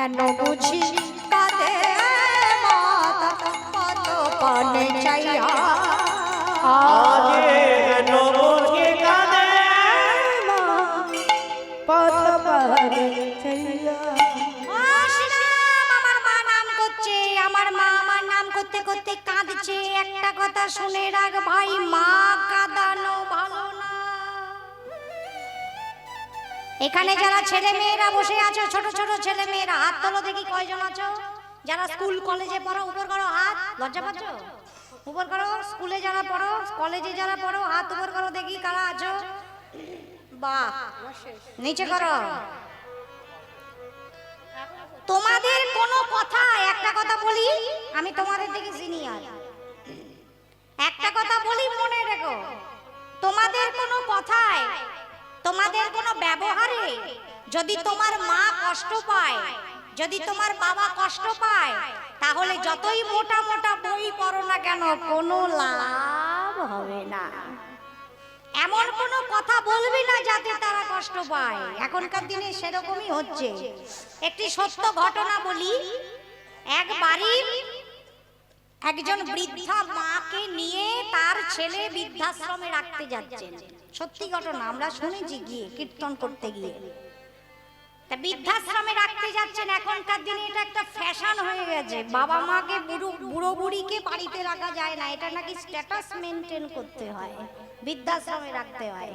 হেন বুঝি কাঁদে মাতা কত পানে চাইয়া? বুঝি কাঁদে পথ পানে আমার মা আমার নাম করতে করতে কাঁদছে। একটা কথা শুনে রাখ ভাই মা কাঁদানো ভালো এখানে যারা ছেলে মেয়েরা বসে আছো, ছোট ছোট ছেলে মেয়েরা হাত তোলো দেখি কয়জন আছো? যারা স্কুল, কলেজে পড়ো, উপর করো হাত, লজ্জা পাচ্ছ? উপর করো, স্কুলে যারা পড়ো, কলেজে যারা পড়ো, হাত উপর করো দেখি কারা আছো? বাহ, নিচে করো। তোমাদের কোনো কথা, একটা কথা বলি, আমি তোমাদের থেকে সিনিয়র। একটা কথা বলি, মনে রেখো। তোমাদের কোনো কথায় তোমাদের কোনো ব্যবহারে যদি তোমার মা কষ্ট পায়, যদি তোমার বাবা কষ্ট পায়, তাহলে যতই মোটা মোটা বই পড়ো না কেন, কোনো লাভ হবে না। এমন কোনো কথা বলবি না যাতে তারা কষ্ট পায়। এখনকার দিনে সেরকমই হচ্ছে। একটি সত্য ঘটনা বলি এক বাড়ির একজন বৃদ্ধা মাকে নিয়ে তার ছেলে বৃদ্ধাশ্রমে রাখতে যাচ্ছেন। সত্যি ঘটনা, আমরা শুনেছি গিয়ে, কীর্তন করতে গিয়ে। তা বৃদ্ধাশ্রমে রাখতে যাচ্ছেন, এখনকার দিনে এটা একটা ফ্যাশন হয়ে গেছে। বাবা মাকে বুড়ো বুড়ো বুড়িকে বাড়িতে রাখা যায় না, এটা নাকি স্ট্যাটাস মেনটেন করতে হয়, বৃদ্ধাশ্রমে রাখতে হয়।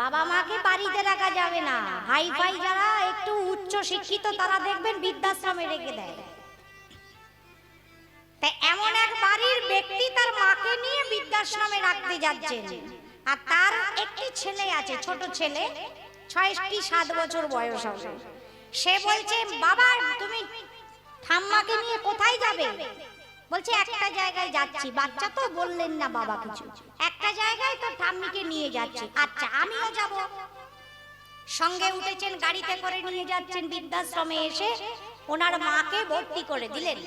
বাবা মাকে বাড়িতে রাখা যাবে না। হাই ফাই যারা একটু উচ্চ শিক্ষিত, তারা দেখবেন বৃদ্ধাশ্রমে রেখে দেয়। এমন এক বাড়ির ব্যক্তি তার মাকে নিয়ে বৃদ্ধাশ্রমে রাখতে যাচ্ছেন। আর তার একটি ছেলে আছে, ছোট ছেলে ছয় কি সাত বছর বয়স হবে। সে বলছে, বাবা, তুমি ঠাম্মাকে নিয়ে কোথায় যাবে? বলছে, একটা জায়গায় যাচ্ছি। বাচ্চা তো বললেন না বাবা কিছু। একটা জায়গায় তো ঠাম্মিকে নিয়ে যাচ্ছি। আচ্ছা আমিও যাব। সঙ্গে উঠেছেন, গাড়িতে করে নিয়ে যাচ্ছেন, বৃদ্ধাশ্রমে এসে ওনার মাকে ভর্তি করে দিলেন।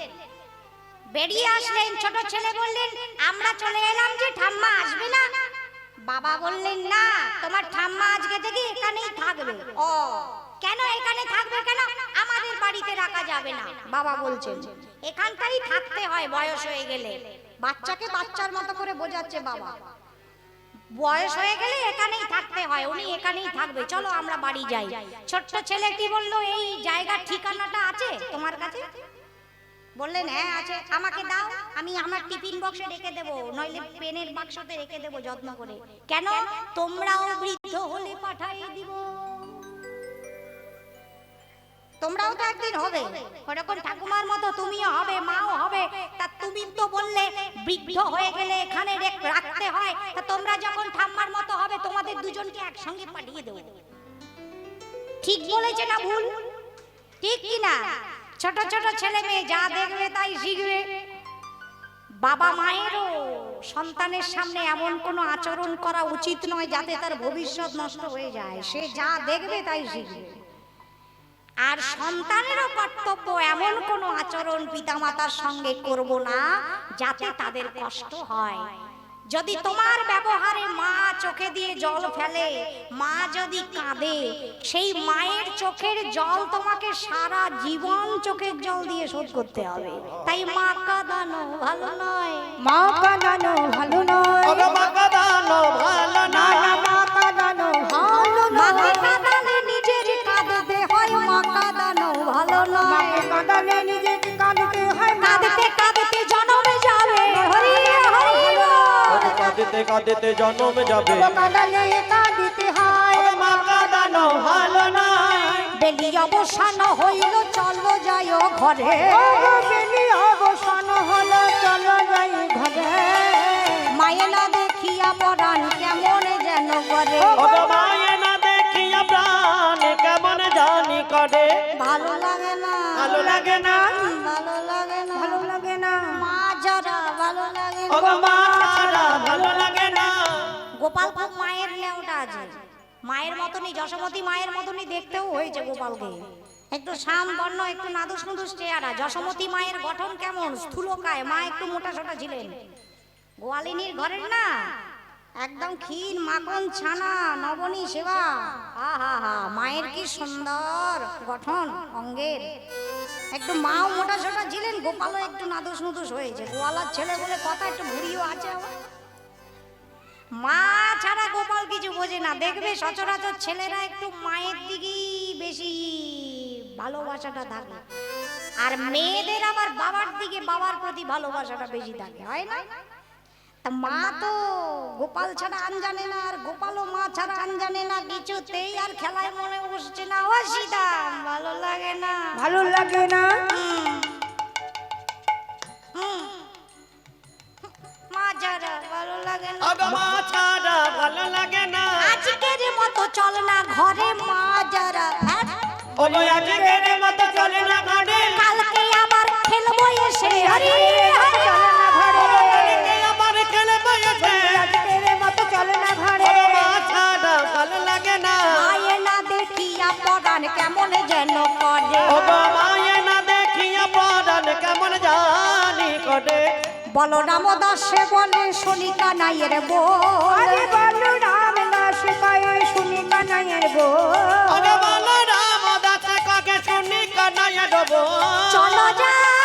বেরিয়ে আসলেন, ছোট ছেলে বললেন, আমরা চলে এলাম যে ঠাম্মা আসবে না? বাবা বললেন, না, তোমার ঠাম্মা আজকে থেকে এখানেই থাকবে। ও, কেন এখানে থাকবে কেন? আমাদের বাড়িতে রাখা যাবে না। বাবা বলছেন, এখানটাই থাকতে হয়, বয়স হয়ে গেলে। বাচ্চাকে বাচ্চার মতো করে বোঝাচ্ছে বাবা। বয়স হয়ে গেলে এখানেই থাকতে হয়, উনি এখানেই থাকবে। চলো আমরা বাড়ি যাই। ছোট্ট ছেলে কি বলল, এই জায়গার ঠিকানাটা আছে তোমার কাছে? বললেন হ্যাঁ আছে আমাকে দাও আমি আমার টিফিন বক্সে রেখে দেবো নইলে পেনের বাক্সতে রেখে দেবো যত্ন করে। কেন? তোমরাও বৃদ্ধ হলে পাঠাই দিব। তোমরাও তো একদিন হবে। ওরকম ঠাকুমার মতো তুমিও হবে মাও হবে। তা তুমি তো বললে বৃদ্ধ হয়ে গেলে এখানে রেখ- রাখতে হয়। তা তোমরা যখন ঠাম্মার মতো হবে তোমাদের দুজনকে একসঙ্গে পাঠিয়ে দেবো। ঠিক বলেছে না ভুল? ঠিক কি না ছোট ছোট ছেলে মেয়ে যা দেখবে তাই শিখবে। বাবা মায়েরও সন্তানের সামনে এমন কোনো আচরণ করা উচিত নয় যাতে তার ভবিষ্যৎ নষ্ট হয়ে যায়। সে যা দেখবে তাই শিখবে। আর সন্তানেরও কর্তব্য এমন কোনো আচরণ পিতামাতার সঙ্গে করব না যাতে তাদের কষ্ট হয়। যদি তোমার ব্যবহারে মা চোখে দিয়ে জল ফেলে মা যদি কাঁদে সেই মায়ের চোখের জল তোমাকে সারা জীবন চোখের জল দিয়ে শোধ করতে হবে। তাই মা কাঁদানো ভালো নয়। মা কাঁদানো ভালো নয়। মা কাঁদানো ভালো না কাঁদিতে কাঁদিতে জন্ম যাবে। কাঁদিতে হয়। মা কাঁদানো ভালো নয়। বেলি অবসান হইল চলো যাই ঘরে। বেলি অবসান হলো চলো যাই ঘরে। মায়ে না দেখিয়া পরাণ কেমন যেন করে। ওগো মায়ে না দেখিয়া প্রাণ কেমন জানি করে। ভালো লাগে না। ভালো লাগে না। ভালো না। গোপালপুর মায়ের নেওটা আছে। মায়ের মতনই, যশোমতী মায়ের মতনই দেখতেও হয়েছে গোপালকে। একটু শাম বর্ণ, একটু নাদুস নুদুস চেহারা। যশোমতী মায়ের গঠন কেমন? স্থূলকায়। মা একটু মোটা সোটা ছিলেন। গোয়ালিনীর ঘরের না? একদম ক্ষীর মাখন ছানা, নবনী সেবা। আহা হা, মায়ের কি সুন্দর গঠন, অঙ্গের। একটু মাও মোটা সোটা ছিলেন গোপালও একটু নাদুস নুদুস হয়েছে গোয়ালার ছেলে বলে কথা একটু ভুড়িও আছে আবার। মা ছাড়া গোপাল কিছু বোঝে না। দেখবে সচরাচর ছেলেরা একটু মায়ের দিকেই বেশি ভালোবাসাটা থাকে। আর মেয়েদের আবার বাবার দিকে বাবার প্রতি ভালোবাসাটা বেশি থাকে, হয় না? মা তো। গোপাল ছাড়া আন জানে না আর গোপালও মা ছাড়া আন জানে না কিছুতেই আর খেলায় মনে বসছে না। ও সীতাম ভালো লাগে না। ভালো লাগে না। মা ছাড়া ভালো লাগে না। মা ছাড়া ভালো লাগে না। আজকের মতো চল না ঘরে মা যারা? আজকের মতো বলরাম দাসে বলে শুনি কানাইয়ের বল। বলরাম বলো রাম দাস কয়ে শুনি কানাইয়ের বল। বলরাম দাসে কাকে শুনি কানাইয়া বল। চলো যা।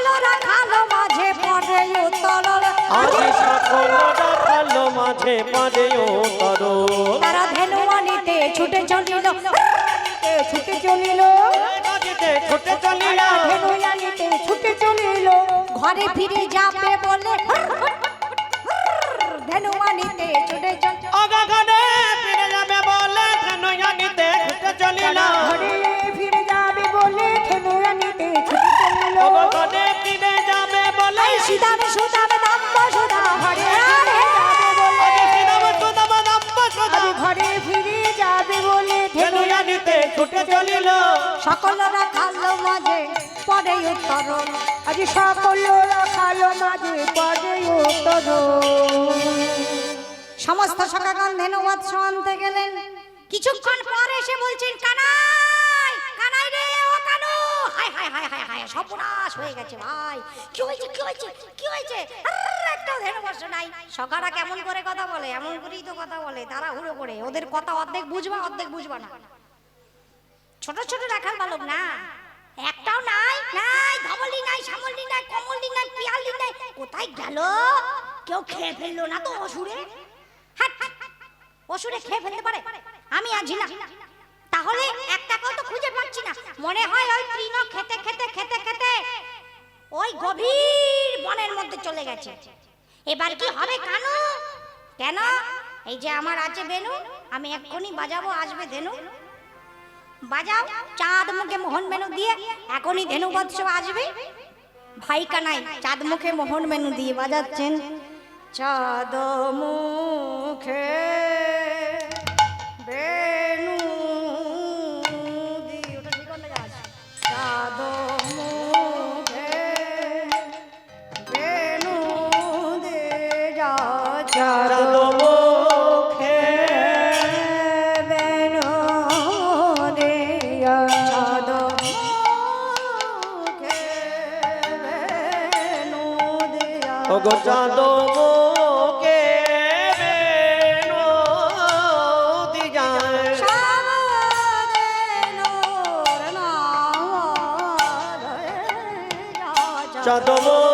সকল রাখালো মাঝে পড়ে উত্তর। আজি সকল রাখালো মাঝে পারে ও তারা ধেনুয়ানিতে ছুটে চলিল। ছুটে চলিল। ছুটে চলিয়া ধেনুয়ানিতে ছুটে চলিল। ঘরে ফিরে যাবে বলে। ধেনুয়ানিতে ছুটে চল সুদামে ঘরে ঘরে ফিরে যাবে বলে ছুটে চলিল। সকলরা খালো মাঝে আজ সকল রাখালো মাঝে সমস্ত সকাগণ ধেনুবাদ আনতে গেলেন। কিছুক্ষণ পর এসে বলছেন কানাই কানাই রে ও কানু হাই হাই হাই হাই হাই সকারা কেমন করে কথা বলে, এমন করেই তো কথা বলে তারা হুড়ো করে। ওদের কথা অর্ধেক বুঝবা অর্ধেক বুঝবা না। ছোট ছোট রাখার বালক না। একটাও নাই নাই নাই নাই, কমলি নাই, পিয়ালি নাই। কোথায় গেল? কেউ খেয়ে ফেলল না তো অসুরে? অসুরে খেয়ে ফেলতে পারে? আমি আছি না। তাহলে একটা তো খুঁজে পাচ্ছি না। মনে হয় ওই তৃণ খেতে খেতে খেতে খেতে ওই গভীর বনের মধ্যে চলে গেছে। এবার কি হবে কানু? কেন? এই যে আমার আছে বেনু, আমি এক্ষুনি বাজাবো, আসবে ধেনু। বাজাও, চাঁদ মুখে মোহন মেনু দিয়ে, এখনই ধেনু বৎস আসবে। ভাই কানাই চাঁদ মুখে মোহন মেনু দিয়ে বাজাচ্ছেন। চাঁদ মুখে গো চাঁদ মুখে বিনোদি যায় চাঁদ মুখ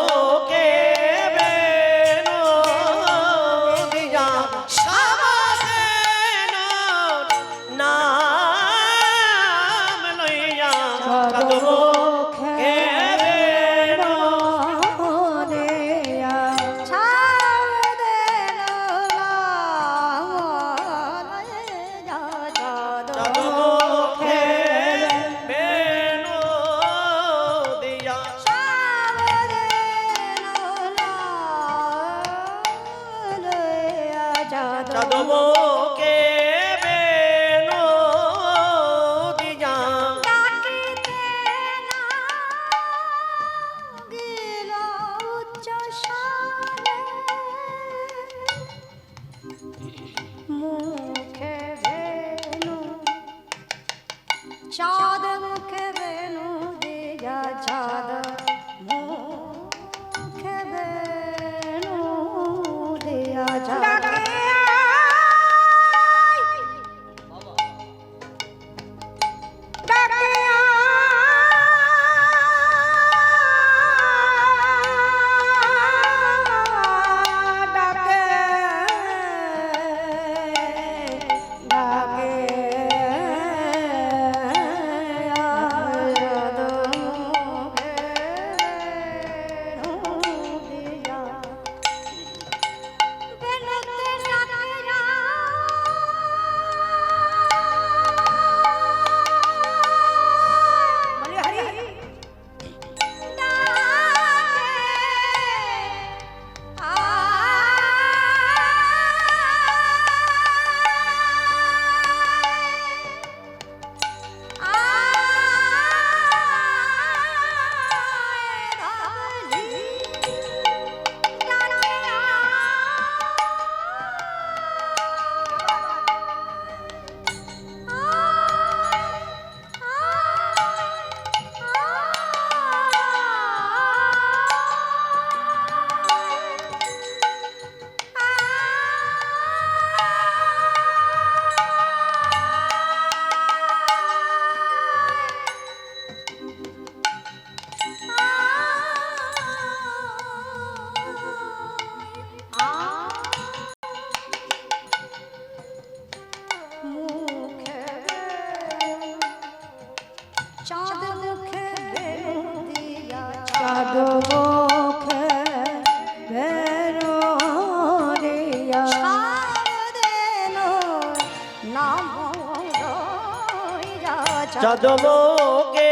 দমকে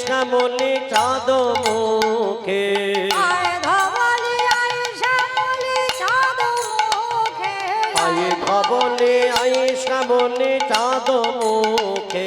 শ্যামলি চাঁদ মুখে আই ধবলে আই শ্যামলি চাঁদ মুখে।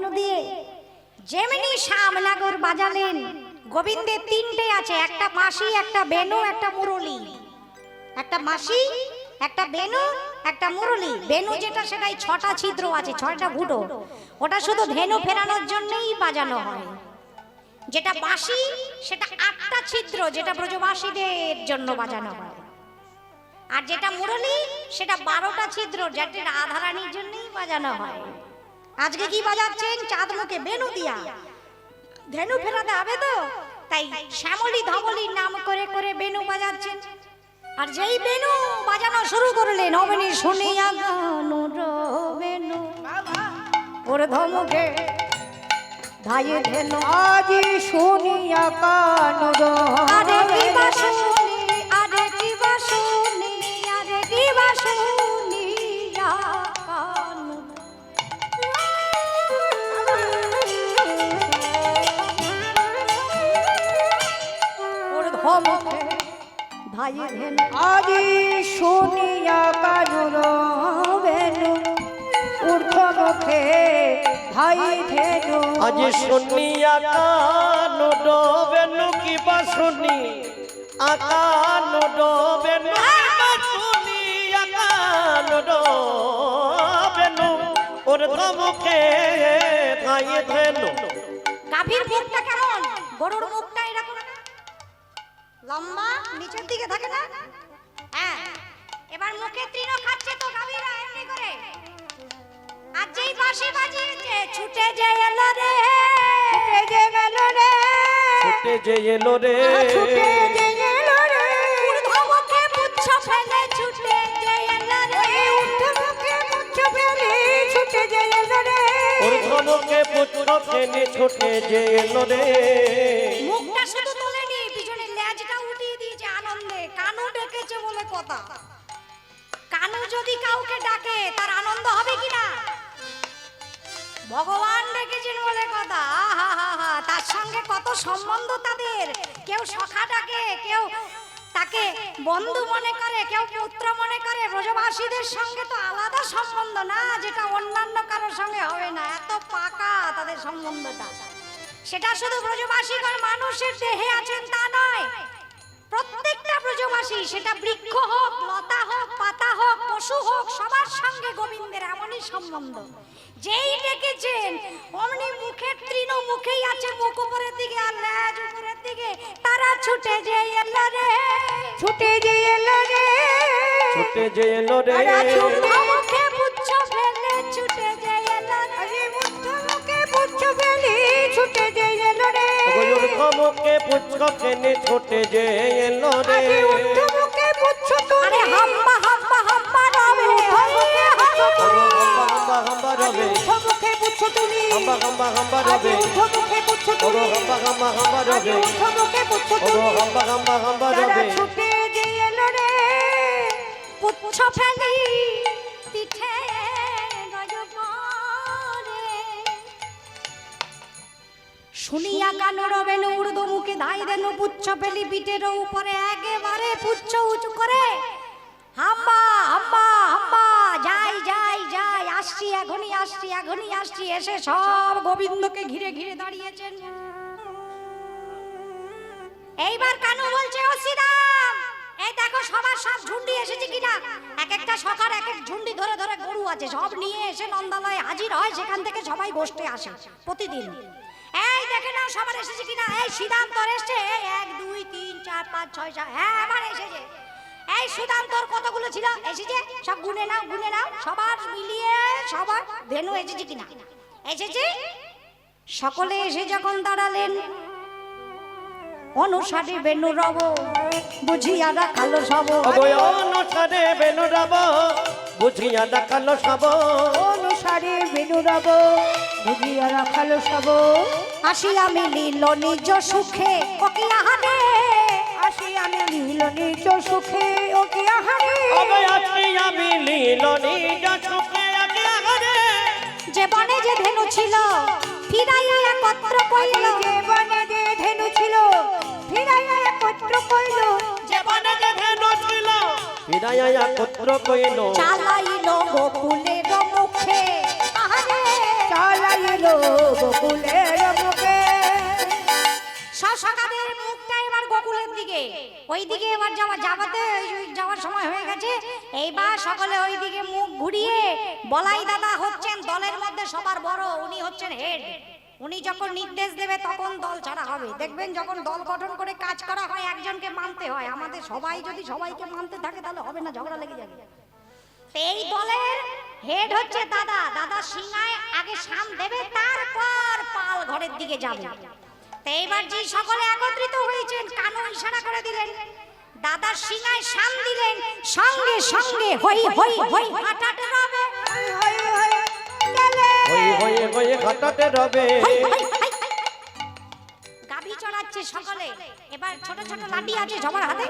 বেনু দিয়ে যেমনি শ্যামনগর বাজালেন গোবিন্দের তিনটে আছে, একটা মাসি, একটা বেনু, একটা মুরলি। একটা মাসি, একটা বেনু, একটা মুরলি। বেনু যেটা সেটাই ছটা ছিদ্র আছে, ছয়টা ফুটো ওটা শুধু ধেনু ফেরানোর জন্যই বাজানো হয়। যেটা বাঁশি সেটা আটটা ছিদ্র, যেটা ব্রজবাসীদের জন্য বাজানো হয়। আর যেটা মুরলি, সেটা বারোটা ছিদ্র যেটা রাধারানীর জন্যই বাজানো হয়। আজকে কি বাজাচ্ছেন? চাঁদ মুখে বেনু দিয়া। ধেনু ফেরাতে হবে তো? তাই শ্যামলী ধবলির নাম করে করে বেনু বাজাচ্ছেন। আর যেই বেনু বাজানো শুরু করলেন অমনি শুনিয়া গান বেনু। ওর ধমকে ধায়ে ধেনু। আজি শুনিয়া কানুর আরে কি ধেনু আজি শুনিয়া কানুর বেনু ঊর্ধ্ব মুখে ধাই ধেনু আজ শুনিয়া কান ডোবেনু কি বাসুনি আকান ডোবেনু কি বাসুনি আকান ডোবেনু। ওর ধমকে গায়ে ধেনু গাভীর মুখটা কেমন? গরুর মুখটা লম্বা নিচের দিকে থাকে না? হ্যাঁ। এবার মুখে তৃণ খাচ্ছে তো গাভীরা এমনি করে। আর যেই বাঁশি বাজিয়েছে ছুটে যে এলো রে। ছুটে যে গেল রে। ছুটে যে এলো রে। ছুটে যে গেল রে। ঊর্ধ্বমুখে পুচ্ছ ফেলে ছুটে যে এলো রে। ঊর্ধ্ব মুখে মুচ্ছ ফেলে ছুটে যে গেল রে। ওর ধমকে পুত্র ফেনে ছুটে যে এলো রে। কথা কানু যদি কাউকে ডাকে, তার আনন্দ হবে কিনা? ভগবান ডেকেছেন বলে কথা। তার সঙ্গে কত সম্বন্ধ তাদের? কেউ সখা ডাকে, কেউ তাকে বন্ধু মনে করে, কেউ পুত্র মনে করে। ব্রজবাসীদের সঙ্গে তো আলাদা সম্বন্ধ না, যেটা অন্যান্য কারোর সঙ্গে হবে না। এত পাকা তাদের সম্বন্ধটা। সেটা শুধু ব্রজবাসীগণ মানুষের দেহে আছেন তা নয়। প্রত্যেকটা ব্রজবাসী সেটা বৃক্ষ হোক লতা হোক পাতা হোক পশু হোক সবার সঙ্গে গোবিন্দের এমনই সম্বন্ধ। যেই ডেকেছেন অমনি মুখের তৃণ মুখেই আছে মুখ উপরের দিকে আর ল্যাজ উপরের দিকে তারা ছুটে যে এলো রে। ছুটে যে এলো রে। ছুটে যে এলো রে। ফেনে ছুটে যে এলো রে। মুখে পুচ্ছ আরে তুলে হাম্বা হাম্বা হাম্বা রবে। ওগো হাম্বা হাম্বা হাম্বা রবে। মুখে পুচ্ছ তুলি হাম্বা হাম্বা হাম্বা রবে। মুখে পুচ্ছ ওগো হাম্বা হাম্বা হাম্বা রবে। মুখে পুচ্ছ ওগো হাম্বা হাম্বা হাম্বা রবে। ছুটে যে এলো রে পুচ্ছ ফেলি। শুনিয়া কান রবেন উর্দু মুখে ধাই দেন পুচ্ছ ফেলি পিঠের উপরে, একেবারে পুচ্ছ উঁচু করে। হাম্বা হাম্বা হাম্বা যাই যাই যাই, আসছি এখনই আসছি এখনই, আসছি, এসে সব গোবিন্দকে ঘিরে ঘিরে দাঁড়িয়েছেন। এইবার কানু বলছে, ও এই দেখো সবার সব ঝুন্ডি এসেছে কিনা? এক একটা সকার, এক এক ঝুন্ডি ধরে ধরে গরু আছে, সব নিয়ে এসে নন্দালয়ে হাজির হয়, সেখান থেকে সবাই বসতে আসে প্রতিদিন। দেখে নাও সবার এসেছে কিনা? এই শ্রীরাম তোর এসছে? এক দুই তিন চার পাঁচ ছয় সাত হ্যাঁ আমার এসেছে। এই সুদাম তোর কতগুলো ছিল? এসেছে? সব গুনে নাও গুনে নাও। সবার মিলিয়ে সবার ধেনু এসেছে কিনা? এসেছে? সকলে এসে যখন দাঁড়ালেন অনুসারে বেনু রব বুঝিয়া রাখালো সব। অবয়ন সারে বেনু রব বুঝিয়া ডাকালো সব। অনুসারে বেনুরাব বুঝিয়া রাখালো সব। আসিয়া মিলিল নিজ সুখে ওকে আহারে? আসি আমি নিজ সুখে ও কি আহারে? অবয় আছি আমি লীল নিজ সুখে যে বনে যে ধেনু ছিল ফিরাইয়া একত্র কইল। যে বনে যে ধেনু ছিল ফিরাইয়া একত্র কইল। জীবনে যে ধেনু ছিল ফিরাইয়া পুত্র কইল। চালাইল গোকুলের মুখে। আহারে! চালাইলো বকুলের গোকুলের দিকে এবার যাওয়া যাওয়াতে ওই- ওই যাওয়ার সময় হয়ে গেছে। এইবার সকলে ওইদিকে মুখ ঘুরিয়ে বলাই দাদা হচ্ছেন দলের মধ্যে সবার বড়, উনি হচ্ছেন হেড উনি যখন নির্দেশ দেবে তখন দল ছাড়া হবে। দেখবেন যখন দল গঠন করে কাজ করা হয়, একজনকে মানতে হয়। আমাদের সবাই যদি সবাইকে মানতে থাকে, তাহলে হবে না, ঝগড়া লেগে যাবে। এই দলের হেড হচ্ছে দাদা। দাদা সিংহায় আগে সাম দেবে, তারপর পাল ঘরের দিকে যাবে। তো এইবার যে সকলে একত্রিত হয়েছেন কানু ইশারা করে দিলেন দাদার সিংহায় সাম দিলেন সঙ্গে সঙ্গে হই হই হই হাঁটাতে হবে হই হই হই হয়ে হয়ে হয়ে হই হই হই গাবি চড়াচ্ছে সকলে এবার ছোট ছোট লাঠি আছে সবার হাতে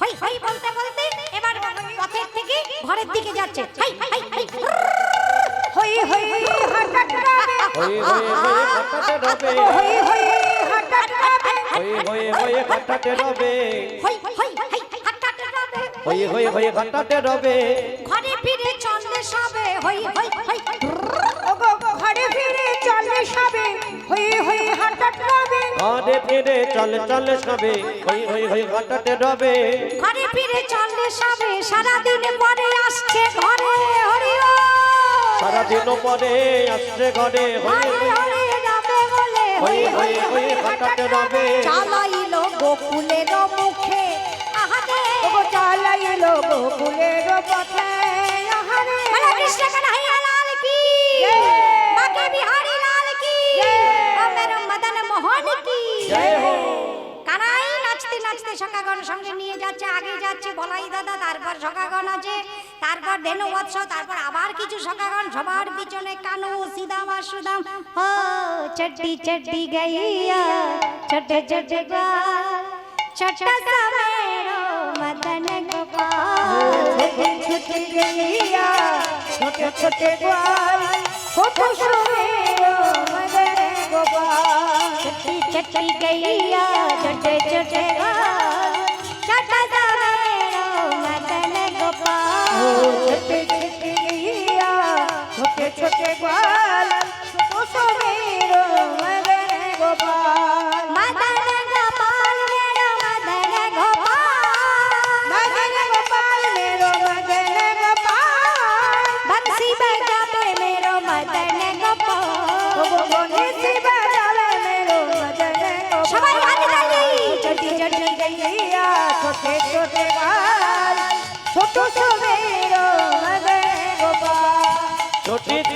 হই হই বলতে বলতে এবার পথের থেকে ঘরের দিকে যাচ্ছে হই হই হই হই হই হাঁটাতে হবে হয়ে হয়ে হয়ে রবে হই হই হাঁটাতে হবে হয়ে হয়ে হয়ে ঘাটাতে রবে হই হই হই হাঁটাতে হয়ে হয়ে হয়ে ঘাটাতে রবে ঘরে ফিরে চললে সবে হই হই হই ঘরে ফিরে চলে সবে হই হই হাঁটাতে হবে ঘরে ফিরে চলে চলে সবে হয়ে হয়ে হয়ে ঘাটাতে রবে ঘরে ফিরে চললে সবে সারাদিন পরে আসছে ঘরে হরি পরে আসছে ঘরে হয়ে হরে হরে বলে হই হই হই রবে। চালাইলো গোকুলের মুখে। আহারে। ওগো চালাইলো বকুলের পথে। আহারে। বলে কৃষ্ণ কন্হैया লাল কি? বাকে বিহারি লাল কি? ও মেরো মদন মোহন কি? জয় হো। কানাই নাচতে নাচতে সকাগণ সঙ্গে নিয়ে যাচ্ছে আগে যাচ্ছে বলাই দাদা তারপর সকাগণ আছে। তারপর ধেনু বৎস তারপর আবার কিছু সকাগণ সবার পিছনে কানু সিদাম আর সুদাম ও চটি চটি গাইয়া ছোটে ছোটে ছোটা সামেরো মদন গোপাল। ছোটে ছোটে গাইয়া ছোটে ছোটে গোপাল ছোট সামেরো মদন গোপাল। চটি চটি গাইয়া ছোটে छोटे छोटे गैया छोटे छोटे ग्वाल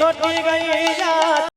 ঘটি গই